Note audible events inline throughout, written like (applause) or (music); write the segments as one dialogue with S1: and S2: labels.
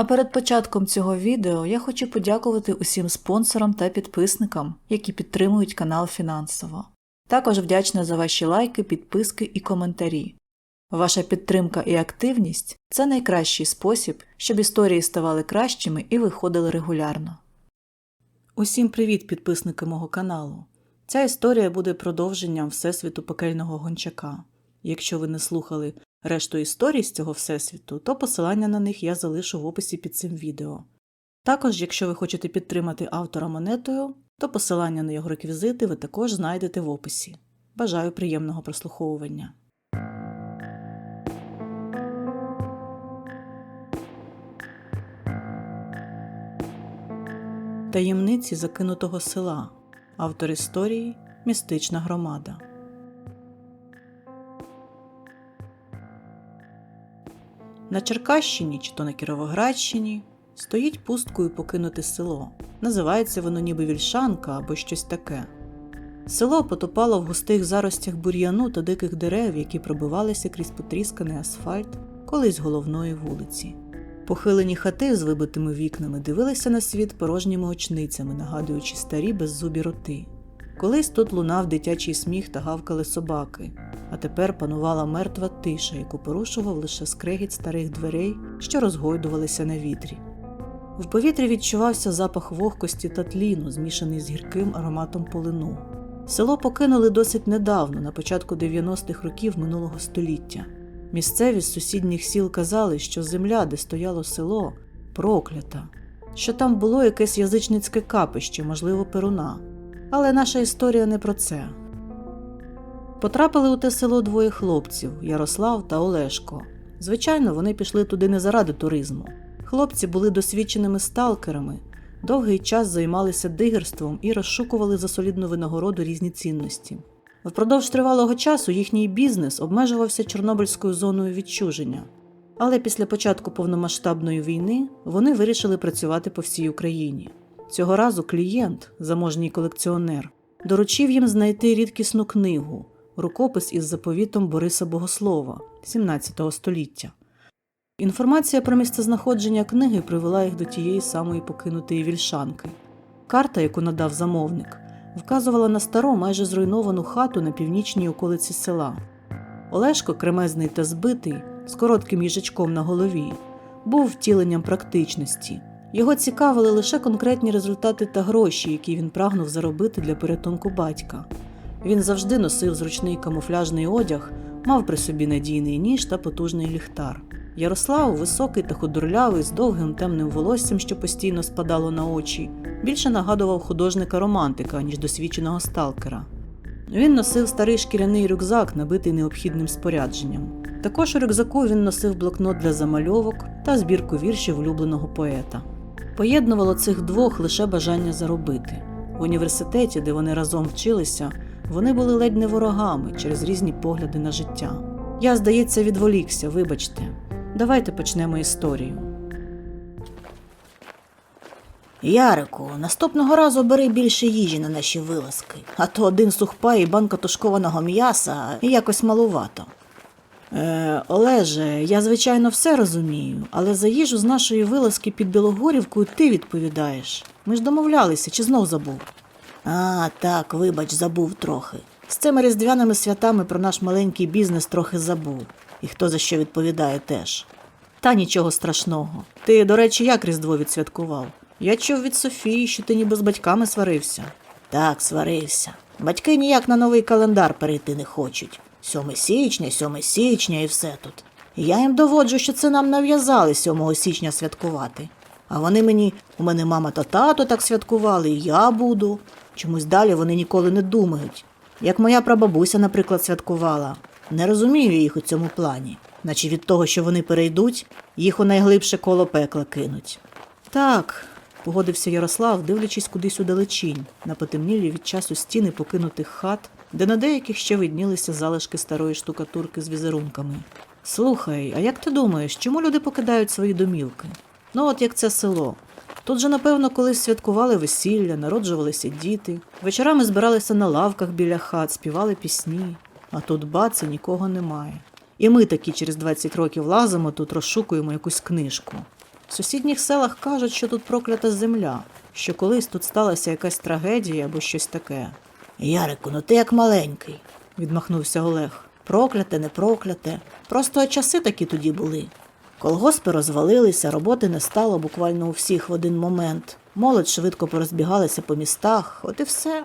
S1: А перед початком цього відео я хочу подякувати усім спонсорам та підписникам, які підтримують канал фінансово. Також вдячна за ваші лайки, підписки і коментарі. Ваша підтримка і активність це найкращий спосіб, щоб історії ставали кращими і виходили регулярно. Усім привіт, підписники мого каналу. Ця історія буде продовженням Всесвіту пекельного гончака. Якщо ви не слухали решту історій з цього всесвіту, то посилання на них я залишу в описі під цим відео. Також, якщо ви хочете підтримати автора монетою, то посилання на його реквізити ви також знайдете в описі. Бажаю приємного прослуховування. Таємниці закинутого села. Автор історії Містична громада. На Черкащині чи то на Кіровоградщині стоїть пусткою покинуте село. Називається воно ніби Вільшанка або щось таке. Село потопало в густих заростях бур'яну та диких дерев, які пробивалися крізь потрісканий асфальт колись головної вулиці. Похилені хати з вибитими вікнами дивилися на світ порожніми очницями, нагадуючи старі беззубі роти. Колись тут лунав дитячий сміх та гавкали собаки, а тепер панувала мертва тиша, яку порушував лише скрегіт старих дверей, що розгойдувалися на вітрі. В повітрі відчувався запах вогкості та тліну, змішаний з гірким ароматом полину. Село покинули досить недавно, на початку 90-х років минулого століття. Місцеві з сусідніх сіл казали, що земля, де стояло село, проклята, що там було якесь язичницьке капище, можливо, перуна. Але наша історія не про це. Потрапили у те село двоє хлопців Ярослав та Олешко. Звичайно, вони пішли туди не заради туризму. Хлопці були досвідченими сталкерами, довгий час займалися дигерством і розшукували за солідну винагороду різні цінності. Впродовж тривалого часу їхній бізнес обмежувався Чорнобильською зоною відчуження. Але після початку повномасштабної війни вони вирішили працювати по всій Україні. Цього разу клієнт, заможній колекціонер, доручив їм знайти рідкісну книгу, рукопис із заповітом Бориса Богослова 17 століття. Інформація про місцезнаходження книги привела їх до тієї самої покинутої вільшанки. Карта, яку надав замовник, вказувала на стару майже зруйновану хату на північній околиці села. Олешко, кремезний та збитий, з коротким їжачком на голові, був втіленням практичності. Його цікавили лише конкретні результати та гроші, які він прагнув заробити для порятунку батька. Він завжди носив зручний камуфляжний одяг, мав при собі надійний ніж та потужний ліхтар. Ярослав, високий та худорлявий, з довгим темним волоссям, що постійно спадало на очі, більше нагадував художника-романтика, ніж досвідченого сталкера. Він носив старий шкіряний рюкзак, набитий необхідним спорядженням. Також у рюкзаку він носив блокнот для замальовок та збірку віршів улюбленого поета. Поєднувало цих двох лише бажання заробити. В університеті, де вони разом вчилися, вони були ледь не ворогами через різні погляди на життя. Я, здається, відволікся, вибачте. Давайте почнемо історію.
S2: Ярику, наступного разу бери більше їжі на наші вилазки, а то один сухпай і банка тушкованого м'яса якось малувато.
S1: Е, Олеже, я звичайно все розумію, але за їжу з нашої вилазки під Білогорівкою ти відповідаєш. Ми ж домовлялися, чи знов забув?
S2: А, так, вибач, забув трохи.
S1: З цими різдвяними святами про наш маленький бізнес трохи забув.
S2: І хто за що відповідає теж.
S1: Та нічого страшного. Ти, до речі, як Різдво відсвяткував? Я чув від Софії, що ти ніби з батьками сварився.
S2: Так, сварився. Батьки ніяк на новий календар перейти не хочуть. 7 січня, 7 січня і все тут. Я їм доводжу, що це нам нав'язали 7 січня святкувати. А вони мені, у мене мама та тато так святкували, і я буду. Чомусь далі вони ніколи не думають. Як моя прабабуся, наприклад, святкувала. Не розумію їх у цьому плані, наче від того, що вони перейдуть, їх у найглибше коло пекла кинуть.
S1: Так, погодився Ярослав, дивлячись кудись у далечінь, на потемнілі від часу стіни покинутих хат, де на деяких ще виднілися залишки старої штукатурки з візерунками. Слухай, а як ти думаєш, чому люди покидають свої домівки? Ну, от як це село. Тут же, напевно, колись святкували весілля, народжувалися діти, вечорами збиралися на лавках біля хат, співали пісні, а тут бац, і нікого немає. І ми такі через 20 років лазимо тут, розшукуємо якусь книжку. В сусідніх селах кажуть, що тут проклята земля, що колись тут сталася якась трагедія або щось таке,
S2: Ярику, ну ти як маленький.
S1: відмахнувся Олег.
S2: Прокляте, не прокляте. Просто часи такі тоді були. Колгоспи розвалилися, роботи не стало буквально у всіх в один момент. Молодь швидко порозбігалася по містах, от і все.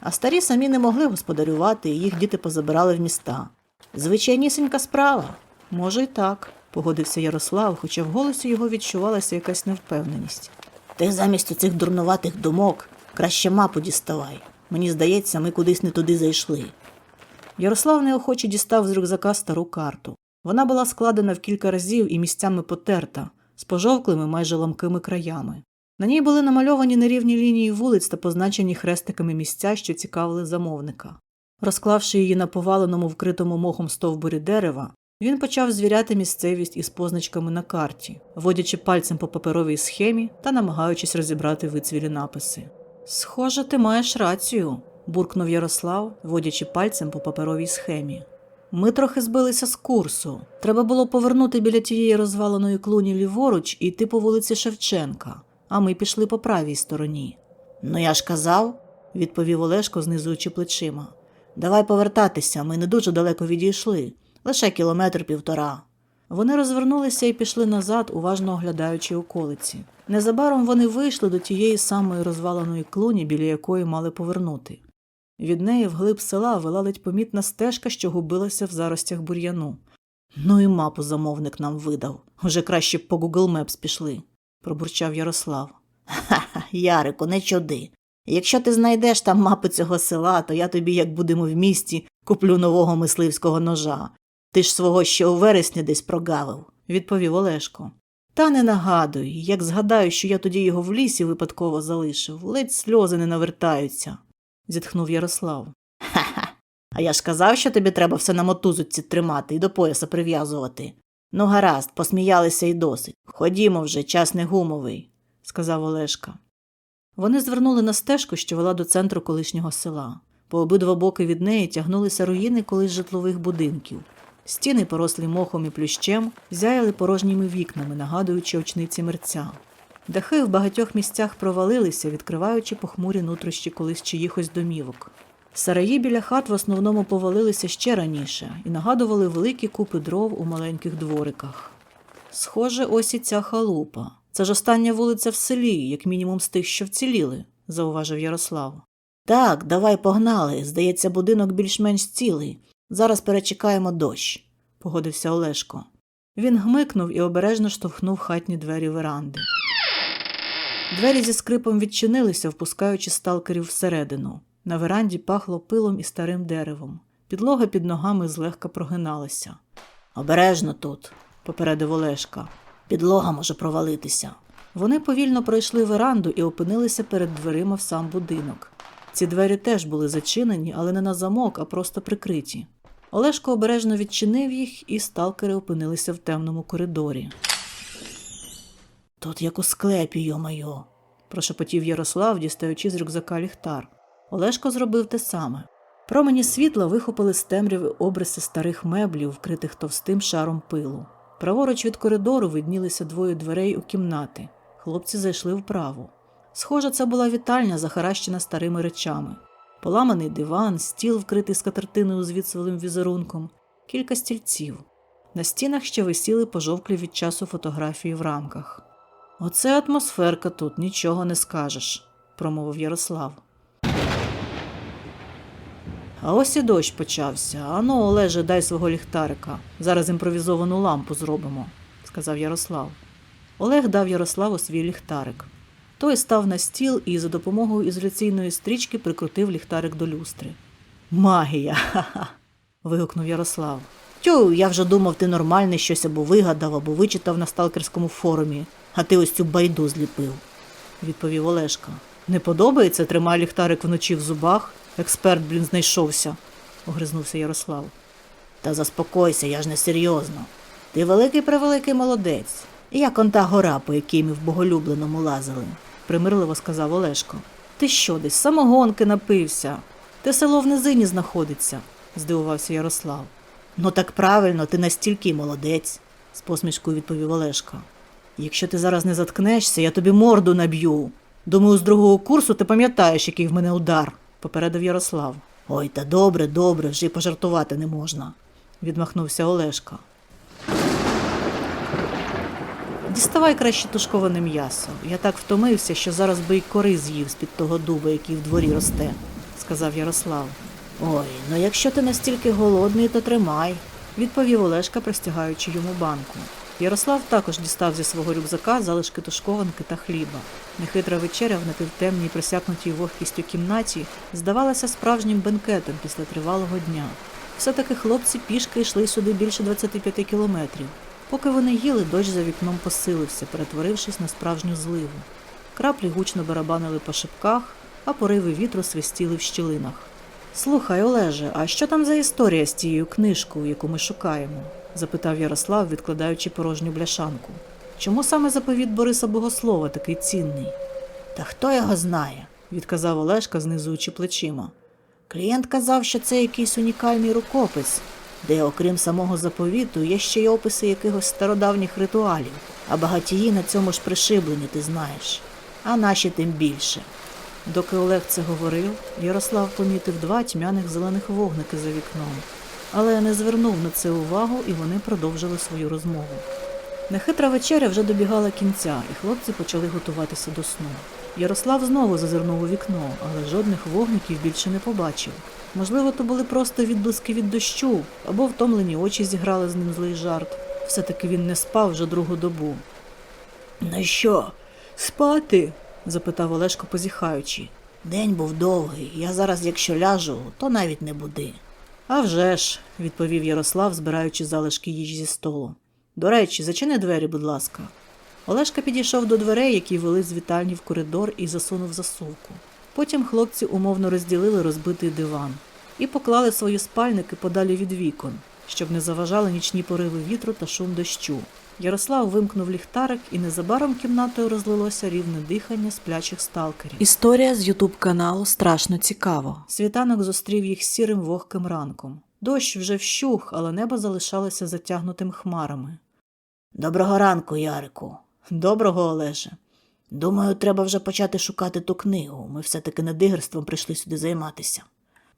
S2: А старі самі не могли господарювати, і їх діти позабирали в міста. Звичайнісінька справа.
S1: Може, й так, погодився Ярослав, хоча в голосі його відчувалася якась невпевненість.
S2: Ти замість оцих дурнуватих думок краще мапу діставай. Мені здається, ми кудись не туди зайшли.
S1: Ярослав неохоче дістав з рюкзака стару карту. Вона була складена в кілька разів і місцями потерта, з пожовклими майже ламкими краями. На ній були намальовані нерівні лінії вулиць та позначені хрестиками місця, що цікавили замовника. Розклавши її на поваленому вкритому мохом стовбурі дерева, він почав звіряти місцевість із позначками на карті, водячи пальцем по паперовій схемі та намагаючись розібрати вицвілі написи. Схоже, ти маєш рацію, буркнув Ярослав, водячи пальцем по паперовій схемі. Ми трохи збилися з курсу. Треба було повернути біля тієї розваленої клуні ліворуч і йти по вулиці Шевченка, а ми пішли по правій стороні.
S2: Ну я ж казав,
S1: відповів Олешко, знизуючи плечима.
S2: давай повертатися, ми не дуже далеко відійшли, лише кілометр півтора.
S1: Вони розвернулися і пішли назад, уважно оглядаючи околиці. Незабаром вони вийшли до тієї самої розваленої клуні, біля якої мали повернути. Від неї вглиб села вела ледь помітна стежка, що губилася в заростях бур'яну. Ну і мапу замовник нам видав. Уже краще б по Google Maps пішли, пробурчав Ярослав.
S2: Ха-ха, Ярику, не чуди. Якщо ти знайдеш там мапи цього села, то я тобі, як будемо в місті, куплю нового мисливського ножа. Ти ж свого ще у вересні десь прогавив.
S1: відповів Олешко. Та не нагадуй, як згадаю, що я тоді його в лісі випадково залишив, ледь сльози не навертаються, зітхнув Ярослав.
S2: Ха-ха. А я ж казав, що тобі треба все на мотузочці тримати і до пояса прив'язувати. Ну, гаразд, посміялися і досить. Ходімо вже, час не гумовий.
S1: сказав Олешка. Вони звернули на стежку, що вела до центру колишнього села. По обидва боки від неї тягнулися руїни колись житлових будинків. Стіни, порослі мохом і плющем, зяяли порожніми вікнами, нагадуючи очниці мерця. Дахи в багатьох місцях провалилися, відкриваючи похмурі нутрощі колись чиїхось домівок. Сараї біля хат в основному повалилися ще раніше і нагадували великі купи дров у маленьких двориках. Схоже, ось і ця халупа. Це ж остання вулиця в селі, як мінімум з тих, що вціліли, зауважив Ярослав.
S2: Так, давай погнали. Здається, будинок більш-менш цілий. Зараз перечекаємо дощ.
S1: погодився Олешко. Він гмикнув і обережно штовхнув хатні двері веранди. Двері зі скрипом відчинилися, впускаючи сталкерів всередину. На веранді пахло пилом і старим деревом. Підлога під ногами злегка прогиналася.
S2: Обережно тут.
S1: Попередив Олешка.
S2: Підлога може провалитися.
S1: Вони повільно пройшли веранду і опинилися перед дверима в сам будинок. Ці двері теж були зачинені, але не на замок, а просто прикриті. Олешко обережно відчинив їх, і сталкери опинилися в темному коридорі.
S2: Тут як у склепі, йо-майо.
S1: прошепотів Ярослав, дістаючи з рюкзака ліхтар. Олешко зробив те саме. Промені світла вихопили з темряви обриси старих меблів, вкритих товстим шаром пилу. Праворуч від коридору виднілися двоє дверей у кімнати. Хлопці зайшли вправо. Схоже, це була вітальня, захаращена старими речами. Поламаний диван, стіл, вкритий скатертиною з відсвілим візерунком, кілька стільців. На стінах ще висіли пожовклі від часу фотографії в рамках. Оце атмосферка тут, нічого не скажеш, промовив Ярослав. А ось і дощ почався. Ану, Олеже, дай свого ліхтарика. Зараз імпровізовану лампу зробимо, сказав Ярослав. Олег дав Ярославу свій ліхтарик. Той став на стіл і за допомогою ізоляційної стрічки прикрутив ліхтарик до люстри. Магія! Ха-ха. (laughs) вигукнув Ярослав.
S2: Тю, я вже думав, ти нормальний щось або вигадав, або вичитав на сталкерському форумі, а ти ось цю байду зліпив.
S1: відповів Олешка. Не подобається, тримай ліхтарик вночі в зубах. Експерт, блін, знайшовся, огризнувся Ярослав.
S2: Та заспокойся, я ж не серйозно. Ти великий превеликий молодець. Як он та гора, по якій ми в боголюбленому лазили.
S1: примирливо сказав Олешко. Ти що, десь самогонки напився? Те село в низині знаходиться, здивувався Ярослав.
S2: Ну так правильно, ти настільки молодець,
S1: з посмішкою відповів Олешко. Якщо ти зараз не заткнешся, я тобі морду наб'ю. Думаю, з другого курсу ти пам'ятаєш, який в мене удар, попередив Ярослав.
S2: Ой, та добре, добре, вже й пожартувати не можна.
S1: відмахнувся Олешка. Діставай краще тушковане м'ясо. Я так втомився, що зараз би й кори з'їв з-під того дуба, який в дворі росте, сказав Ярослав.
S2: Ой, ну якщо ти настільки голодний, то тримай.
S1: Відповів Олешка, простягаючи йому банку. Ярослав також дістав зі свого рюкзака залишки тушкованки та хліба. Нехитра вечеря в напівтемній, просякнутій вогкістю кімнаті здавалася справжнім бенкетом після тривалого дня. Все-таки хлопці пішки йшли сюди більше 25 кілометрів. Поки вони їли, дощ за вікном посилився, перетворившись на справжню зливу. Краплі гучно барабанили по шипках, а пориви вітру свистіли в щілинах. Слухай, Олеже, а що там за історія з тією книжкою, яку ми шукаємо? запитав Ярослав, відкладаючи порожню бляшанку. Чому саме заповіт Бориса Богослова такий цінний?
S2: Та хто його знає?
S1: відказав Олешка, знизуючи плечима.
S2: Клієнт казав, що це якийсь унікальний рукопис, де, окрім самого заповіту, є ще й описи якихось стародавніх ритуалів, а багатії на цьому ж пришиблені, ти знаєш, а наші тим більше.
S1: Доки Олег це говорив, Ярослав помітив два тьмяних зелених вогники за вікном, але не звернув на це увагу, і вони продовжили свою розмову. Нехитра вечеря вже добігала кінця, і хлопці почали готуватися до сну. Ярослав знову зазирнув у вікно, але жодних вогників більше не побачив. Можливо, то були просто відблиски від дощу, або втомлені очі зіграли з ним злий жарт. Все-таки він не спав вже другу добу.
S2: Ну що,
S1: Спати? Запитав Олешко, позіхаючи.
S2: день був довгий, я зараз, якщо ляжу, то навіть не буди.
S1: «А вже ж», – відповів Ярослав, збираючи залишки їжі зі столу. До речі, зачини двері, будь ласка. Олешка підійшов до дверей, які вели з вітальні в коридор, і засунув засувку. Потім хлопці умовно розділили розбитий диван і поклали свої спальники подалі від вікон, щоб не заважали нічні пориви вітру та шум дощу. Ярослав вимкнув ліхтарик, і незабаром кімнатою розлилося рівне дихання сплячих сталкерів. Історія з Ютуб каналу страшно цікаво. Світанок зустрів їх сірим вогким ранком. Дощ вже вщух, але небо залишалося затягнутим хмарами.
S2: Доброго ранку, Ярику.
S1: Доброго, Олеже.
S2: Думаю, треба вже почати шукати ту книгу. Ми все-таки не дигерством прийшли сюди займатися.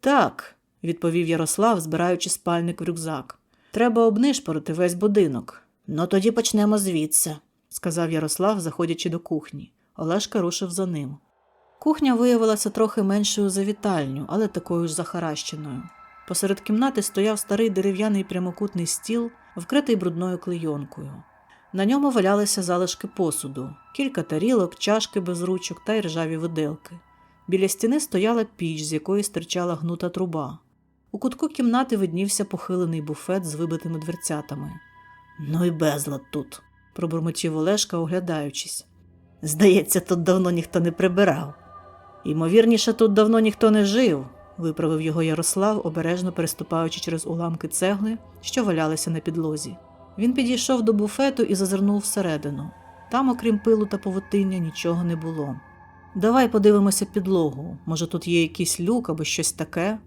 S1: Так, відповів Ярослав, збираючи спальник в рюкзак. Треба обнишпорити весь будинок,
S2: Ну тоді почнемо звідси.
S1: сказав Ярослав, заходячи до кухні. Олешка рушив за ним. Кухня виявилася трохи меншою за вітальню, але такою ж захаращеною. Посеред кімнати стояв старий дерев'яний прямокутний стіл, вкритий брудною клейонкою. На ньому валялися залишки посуду, кілька тарілок, чашки без ручок та й ржаві виделки. Біля стіни стояла піч, з якої стирчала гнута труба. У кутку кімнати виднівся похилений буфет з вибитими дверцятами.
S2: Ну і безлад тут.
S1: Пробурмотів Олешка, оглядаючись.
S2: Здається, тут давно ніхто не прибирав.
S1: Ймовірніше, тут давно ніхто не жив, виправив його Ярослав, обережно переступаючи через уламки цегли, що валялися на підлозі. Він підійшов до буфету і зазирнув всередину. Там, окрім пилу та повутиння, нічого не було. Давай подивимося підлогу. Може, тут є якийсь люк або щось таке.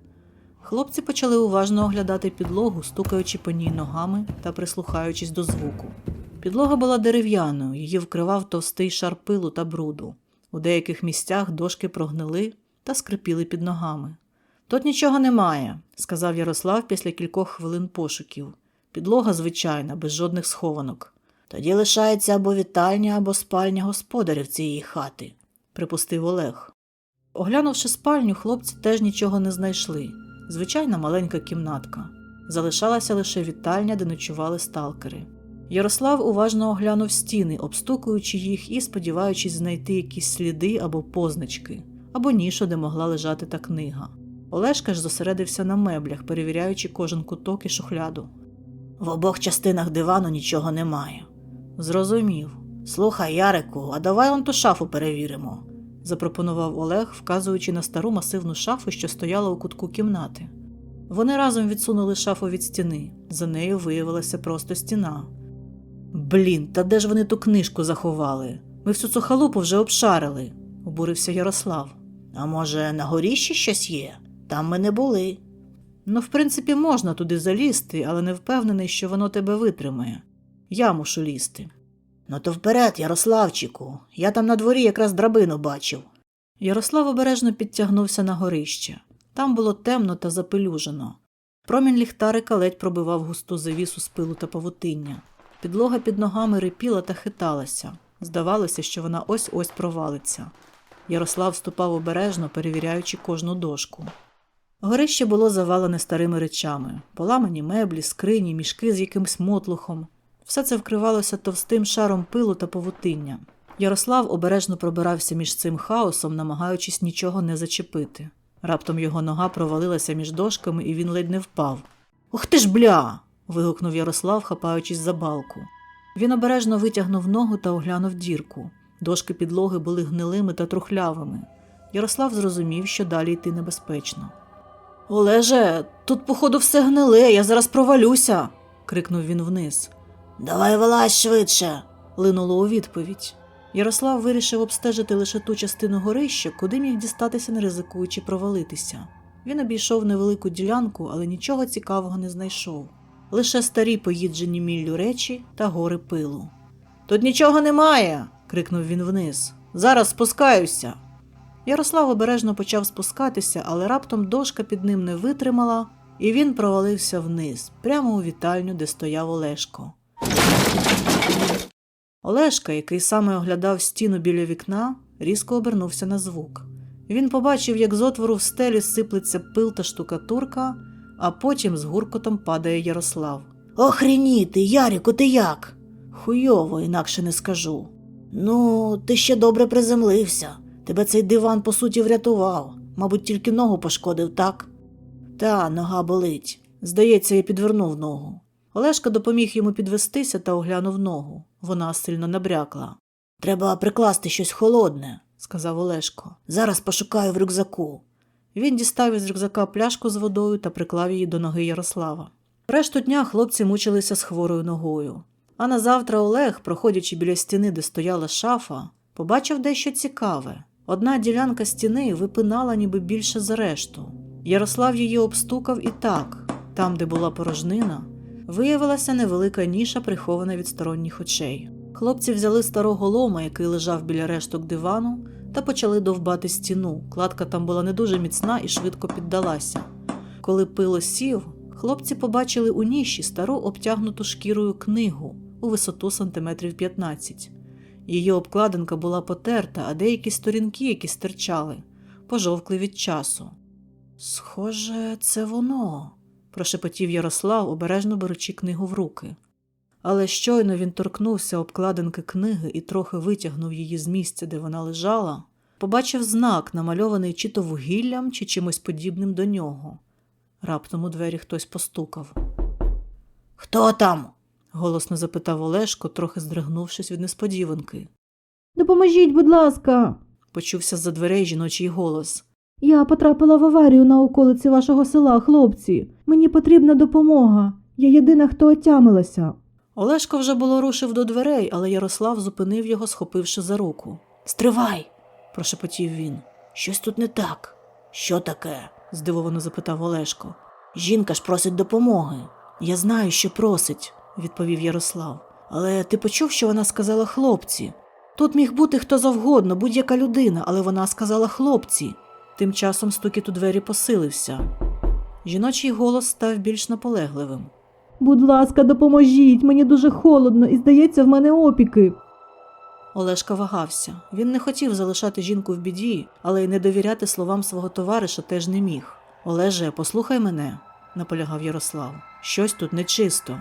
S1: Хлопці почали уважно оглядати підлогу, стукаючи по ній ногами та прислухаючись до звуку. Підлога була дерев'яною, її вкривав товстий шар пилу та бруду. У деяких місцях дошки прогнили та скрипіли під ногами. Тут нічого немає, сказав Ярослав після кількох хвилин пошуків. Підлога звичайна, без жодних схованок,
S2: Тоді лишається або вітальня, або спальня господарів цієї хати.
S1: припустив Олег. Оглянувши спальню, хлопці теж нічого не знайшли. Звичайна маленька кімнатка. Залишалася лише вітальня, де ночували сталкери. Ярослав уважно оглянув стіни, обстукуючи їх і сподіваючись знайти якісь сліди або позначки, або нішу, де могла лежати та книга. Олешка ж зосередився на меблях, перевіряючи кожен куток і шухляду.
S2: В обох частинах дивану нічого немає.
S1: Зрозумів,
S2: Слухай, Ярику, а давай он ту шафу перевіримо.
S1: Запропонував Олег, вказуючи на стару масивну шафу, що стояла у кутку кімнати. Вони разом відсунули шафу від стіни. За нею виявилася просто стіна. Блін, та де ж вони ту книжку заховали? Ми всю цю халупу вже обшарили, обурився Ярослав.
S2: А може, на горіщі щось є? Там ми не були.
S1: Ну, в принципі, можна туди залізти, але не впевнений, що воно тебе витримає. Я мушу лізти.
S2: Ну то вперед, Ярославчику. Я там на дворі якраз драбину бачив.
S1: Ярослав обережно підтягнувся на горище. Там було темно та запелюжено. Промінь ліхтарика ледь пробивав густу завісу з пилу та павутиння. Підлога під ногами рипіла та хиталася. Здавалося, що вона ось-ось провалиться. Ярослав ступав обережно, перевіряючи кожну дошку. Горище було завалене старими речами, поламані меблі, скрині, мішки з якимсь мотлухом. Все це вкривалося товстим шаром пилу та павутиння. Ярослав обережно пробирався між цим хаосом, намагаючись нічого не зачепити. Раптом його нога провалилася між дошками, і він ледь не впав. Ух ти ж бля. вигукнув Ярослав, хапаючись за балку. Він обережно витягнув ногу та оглянув дірку. Дошки підлоги були гнилими та трухлявими. Ярослав зрозумів, що далі йти небезпечно. Олеже, тут, походу, все гниле, я зараз провалюся. крикнув він вниз.
S2: Давай вилазь швидше.
S1: Линуло у відповідь. Ярослав вирішив обстежити лише ту частину горища, куди міг дістатися, не ризикуючи провалитися. Він обійшов невелику ділянку, але нічого цікавого не знайшов. Лише старі поїджені міллю речі та гори пилу. Тут нічого немає. крикнув він вниз. Зараз спускаюся. Ярослав обережно почав спускатися, але раптом дошка під ним не витримала, і він провалився вниз, прямо у вітальню, де стояв Олешко. Олешка, який саме оглядав стіну біля вікна, різко обернувся на звук. Він побачив, як з отвору в стелі сиплеться пил та штукатурка, а потім з гуркотом падає Ярослав.
S2: Охреніти, Ярику, ти як?
S1: Хуйово, інакше не скажу.
S2: Ну, ти ще добре приземлився. Тебе цей диван, по суті, врятував. Мабуть, тільки ногу пошкодив, так?
S1: Та, нога болить. Здається, я підвернув ногу. Олешка допоміг йому підвестися та оглянув ногу. Вона сильно набрякла.
S2: Треба прикласти щось холодне,
S1: сказав Олешко.
S2: Зараз пошукаю в рюкзаку.
S1: Він дістав із рюкзака пляшку з водою та приклав її до ноги Ярослава. Решту дня хлопці мучилися з хворою ногою. А на завтра Олег, проходячи біля стіни, де стояла шафа, побачив дещо цікаве. Одна ділянка стіни випинала ніби більше за решту. Ярослав її обстукав і так, там, де була порожнина, виявилася невелика ніша, прихована від сторонніх очей. Хлопці взяли старого лома, який лежав біля решток дивану, та почали довбати стіну. Кладка там була не дуже міцна і швидко піддалася. Коли пило сів, хлопці побачили у ніші стару обтягнуту шкірою книгу у висоту сантиметрів 15. Її обкладинка була потерта, а деякі сторінки, які стирчали, пожовкли від часу. Схоже, це воно, прошепотів Ярослав, обережно беручи книгу в руки. Але щойно він торкнувся обкладинки книги і трохи витягнув її з місця, де вона лежала, побачив знак, намальований чи то вугіллям, чи чимось подібним до нього. Раптом у двері хтось постукав.
S2: Хто там?
S1: голосно запитав Олешко, трохи здригнувшись від несподіванки.
S3: Допоможіть, будь ласка.
S1: Почувся з-за дверей жіночий голос.
S3: Я потрапила в аварію на околиці вашого села, хлопці. Мені потрібна допомога. Я єдина, хто отямилася.
S1: Олешко вже було рушив до дверей, але Ярослав зупинив його, схопивши за руку.
S2: Стривай,
S1: Прошепотів він.
S2: щось тут не так. Що таке?
S1: здивовано запитав Олешко.
S2: Жінка ж просить допомоги.
S1: Я знаю, що просить, відповів Ярослав. Але ти почув, що вона сказала хлопці? Тут міг бути хто завгодно, будь-яка людина, але вона сказала хлопці. Тим часом стукіт у двері посилився. Жіночий голос став більш наполегливим.
S3: Будь ласка, допоможіть. Мені дуже холодно і здається, в мене опіки.
S1: Олешка вагався. Він не хотів залишати жінку в біді, але й не довіряти словам свого товариша теж не міг. Олеже, послухай мене, наполягав Ярослав. Щось тут нечисто.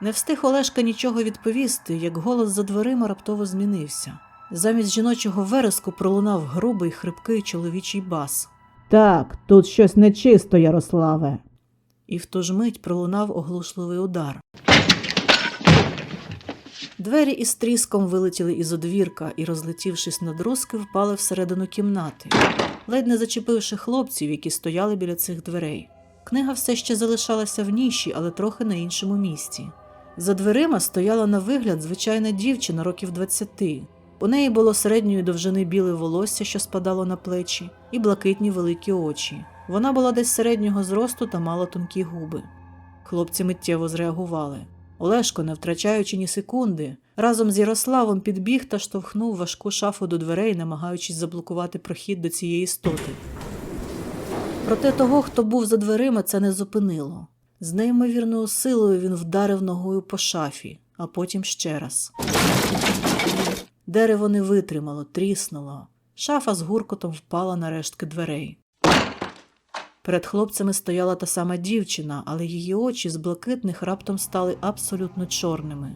S1: Не встиг Олешка нічого відповісти, як голос за дверима раптово змінився. Замість жіночого вереску пролунав грубий хрипкий чоловічий бас,
S3: Так, тут щось нечисто, Ярославе.
S1: і в ту ж мить пролунав оглушливий удар. Двері із тріском вилетіли із одвірка і, розлетівшись на друзки, впали всередину кімнати, ледь не зачепивши хлопців, які стояли біля цих дверей. Книга все ще залишалася в ніші, але трохи на іншому місці. За дверима стояла на вигляд звичайна дівчина років 20. У неї було середньої довжини біле волосся, що спадало на плечі, і блакитні великі очі. Вона була десь середнього зросту та мала тонкі губи. Хлопці миттєво зреагували. Олешко, не втрачаючи ні секунди, разом з Ярославом підбіг та штовхнув важку шафу до дверей, намагаючись заблокувати прохід до цієї істоти. Проте того, хто був за дверима, це не зупинило. З неймовірною силою він вдарив ногою по шафі, а потім ще раз. Дерево не витримало, тріснуло. Шафа з гуркотом впала на рештки дверей. Перед хлопцями стояла та сама дівчина, але її очі з блакитних раптом стали абсолютно чорними.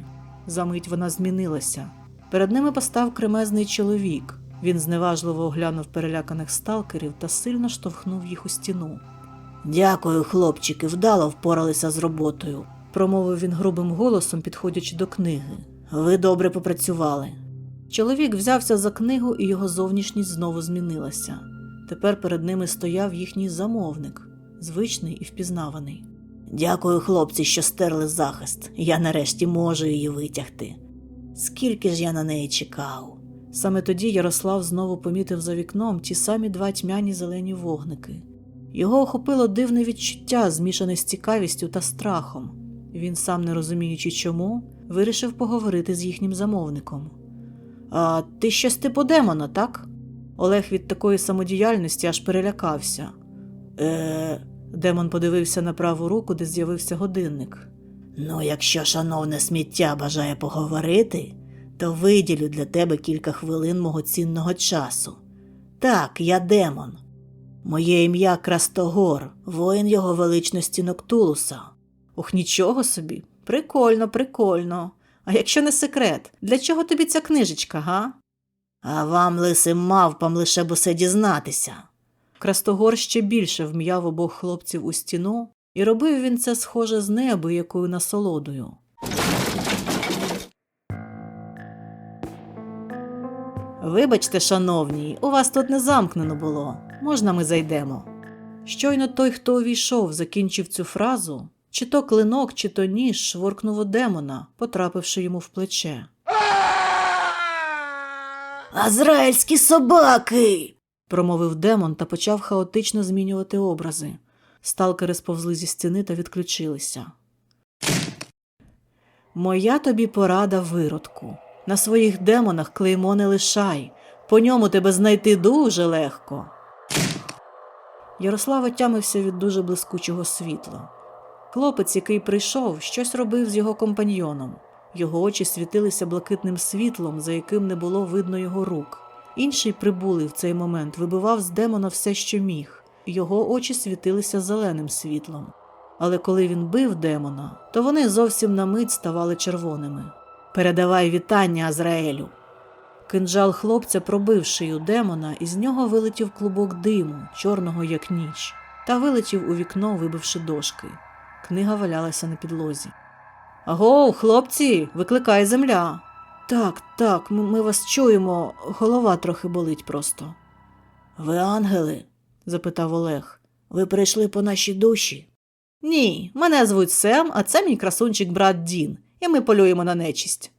S1: Замить вона змінилася. Перед ними постав кремезний чоловік. Він зневажливо оглянув переляканих сталкерів та сильно штовхнув їх у стіну.
S2: Дякую, хлопчики, вдало впоралися з роботою.
S1: Промовив він грубим голосом, підходячи до книги.
S2: Ви добре попрацювали.
S1: Чоловік взявся за книгу, і його зовнішність знову змінилася. Тепер перед ними стояв їхній замовник, звичний і впізнаваний.
S2: Дякую, хлопці, що стерли захист. Я нарешті можу її витягти. Скільки ж я на неї чекав?
S1: Саме тоді Ярослав знову помітив за вікном ті самі два тьмяні зелені вогники. Його охопило дивне відчуття, змішане з цікавістю та страхом. Він, сам не розуміючи чому, вирішив поговорити з їхнім замовником. А ти щось типу демона, так? Олег від такої самодіяльності аж перелякався.
S2: Е,
S1: Демон подивився на праву руку, де з'явився годинник.
S2: ну, якщо шановне сміття бажає поговорити, то виділю для тебе кілька хвилин мого цінного часу. Так, я демон. Моє ім'я Крастогор, воїн його величності Ноктулуса.
S1: Ох, нічого собі. Прикольно, прикольно. А якщо не секрет, для чого тобі ця книжечка, га?
S2: А вам, лисим мавпам, лише б усе дізнатися.
S1: Крастогор ще більше вм'яв обох хлопців у стіну, і робив він це схоже з неабиякою насолодою. Вибачте, шановні, у вас тут не замкнено було. Можна ми зайдемо? Щойно той, хто увійшов, закінчив цю фразу, чи то клинок, чи то ніж шворкнув у демона, потрапивши йому в плече.
S2: Азраїльські собаки.
S1: промовив демон та почав хаотично змінювати образи. Сталкери сповзли зі стіни та відключилися. Моя тобі порада виродку. На своїх демонах клеймо не лишай. По ньому тебе знайти дуже легко. Ярослав отямився від дуже блискучого світла. Хлопець, який прийшов, щось робив з його компаньйоном. Його очі світилися блакитним світлом, за яким не було видно його рук. Інший прибулий в цей момент вибивав з демона все, що міг, його очі світилися зеленим світлом. Але коли він бив демона, то вони зовсім на мить ставали червоними. Передавай вітання Азраелю. Кинджал хлопця пробив шию демона, і з нього вилетів клубок диму, чорного як ніч, та вилетів у вікно, вибивши дошки. Книга валялася на підлозі. Агоу, хлопці, викликай земля. Так, так, ми, вас чуємо, голова трохи болить просто.
S2: Ви ангели?
S1: запитав Олег.
S2: Ви прийшли по нашій душі?
S1: Ні, мене звуть Сем, а це мій красунчик брат Дін, і ми полюємо на нечисть.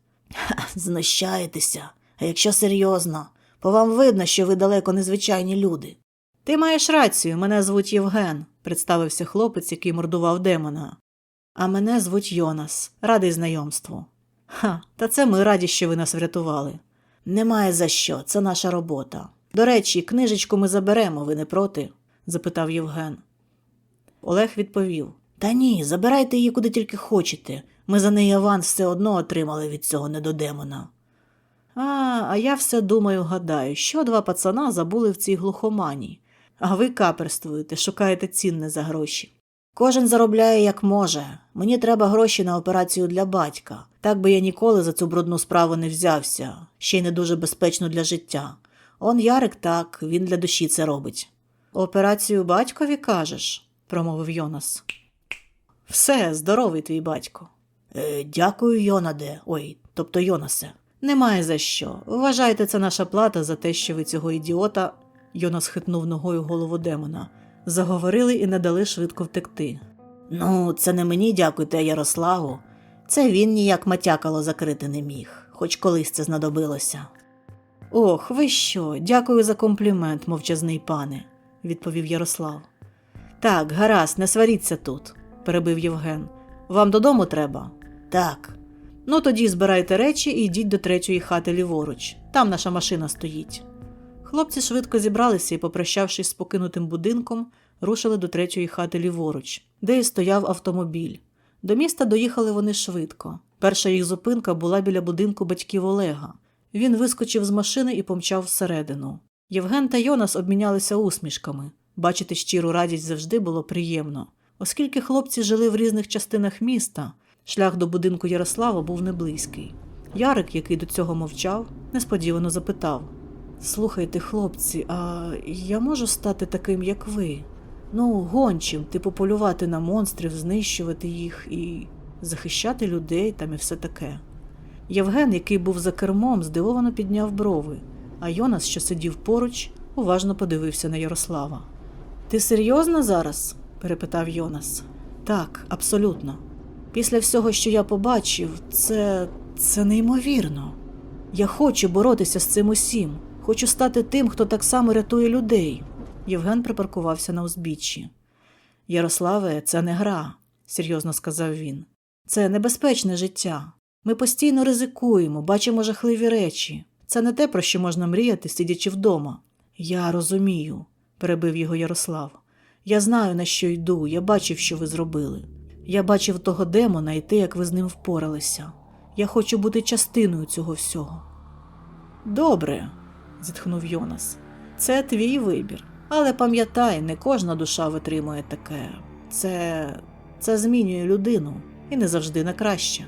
S2: Знущаєтеся. А якщо серйозно, по вам видно, що ви далеко незвичайні люди.
S1: Ти маєш рацію, мене звуть Євген, представився хлопець, який мордував демона. А мене звуть Йонас, радий знайомству. Ха, та це ми раді, що ви нас врятували.
S2: Немає за що, це наша робота.
S1: До речі, книжечку ми заберемо, ви не проти? запитав Євген. Олег відповів
S2: Та ні, забирайте її куди тільки хочете. Ми за неї аванс все одно отримали від цього недодемона.
S1: А, а я все думаю, гадаю, що два пацана забули в цій глухомані. А ви каперствуєте, шукаєте цінне за гроші.
S2: Кожен заробляє як може. Мені треба гроші на операцію для батька. Так би я ніколи за цю брудну справу не взявся, ще й не дуже безпечно для життя. Он Ярик так, він для душі це робить.
S1: Операцію батькові кажеш, промовив Йонас. Все, здоровий твій батько.
S2: Е, дякую, Йонаде. Ой, тобто Йонасе.
S1: Немає за що. Вважайте, це наша плата за те, що ви цього ідіота. Йонас хитнув ногою голову демона. Заговорили і не дали швидко втекти.
S2: Ну, це не мені дякуйте, Ярославу. Це він ніяк матякало закрити не міг, хоч колись це знадобилося.
S1: Ох, ви що? Дякую за комплімент, мовчазний пане, відповів Ярослав. Так, гаразд, не сваріться тут, перебив Євген. Вам додому треба.
S2: Так.
S1: Ну тоді збирайте речі і йдіть до третьої хати ліворуч. Там наша машина стоїть. Хлопці швидко зібралися і, попрощавшись з покинутим будинком, рушили до третьої хати ліворуч, де і стояв автомобіль. До міста доїхали вони швидко. Перша їх зупинка була біля будинку батьків Олега. Він вискочив з машини і помчав всередину. Євген та Йонас обмінялися усмішками. Бачити щиру радість завжди було приємно. Оскільки хлопці жили в різних частинах міста, шлях до будинку Ярослава був неблизький. Ярик, який до цього мовчав, несподівано запитав: Слухайте, хлопці, а я можу стати таким, як ви? Ну, гончим, типу полювати на монстрів, знищувати їх і захищати людей там і все таке. Євген, який був за кермом, здивовано підняв брови, а Йонас, що сидів поруч, уважно подивився на Ярослава. Ти серйозно зараз? перепитав Йонас. Так, абсолютно. Після всього, що я побачив, це. це неймовірно. Я хочу боротися з цим усім. Хочу стати тим, хто так само рятує людей. Євген припаркувався на узбіччі. Ярославе, це не гра, серйозно сказав він. Це небезпечне життя. Ми постійно ризикуємо, бачимо жахливі речі. Це не те, про що можна мріяти, сидячи вдома. Я розумію, перебив його Ярослав. Я знаю, на що йду, я бачив, що ви зробили. Я бачив того демона і те, як ви з ним впоралися. Я хочу бути частиною цього всього. Добре, зітхнув Йонас. Це твій вибір. Але пам'ятай, не кожна душа витримує таке. Це. це змінює людину і не завжди на краще.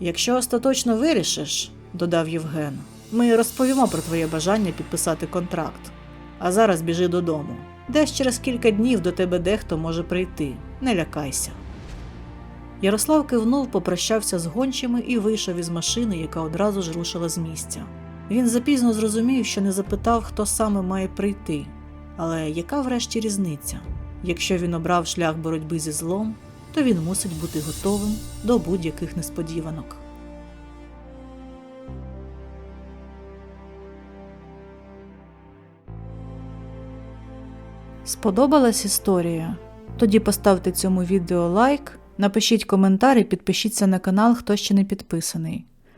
S1: Якщо остаточно вирішиш, додав Євген, ми розповімо про твоє бажання підписати контракт. А зараз біжи додому. Десь через кілька днів до тебе дехто може прийти. Не лякайся. Ярослав кивнув, попрощався з гончими і вийшов із машини, яка одразу ж рушила з місця. Він запізно зрозумів, що не запитав, хто саме має прийти. Але яка врешті різниця? Якщо він обрав шлях боротьби зі злом, то він мусить бути готовим до будь-яких несподіванок. Сподобалась історія? Тоді поставте цьому відео лайк, напишіть коментар і підпишіться на канал, хто ще не підписаний.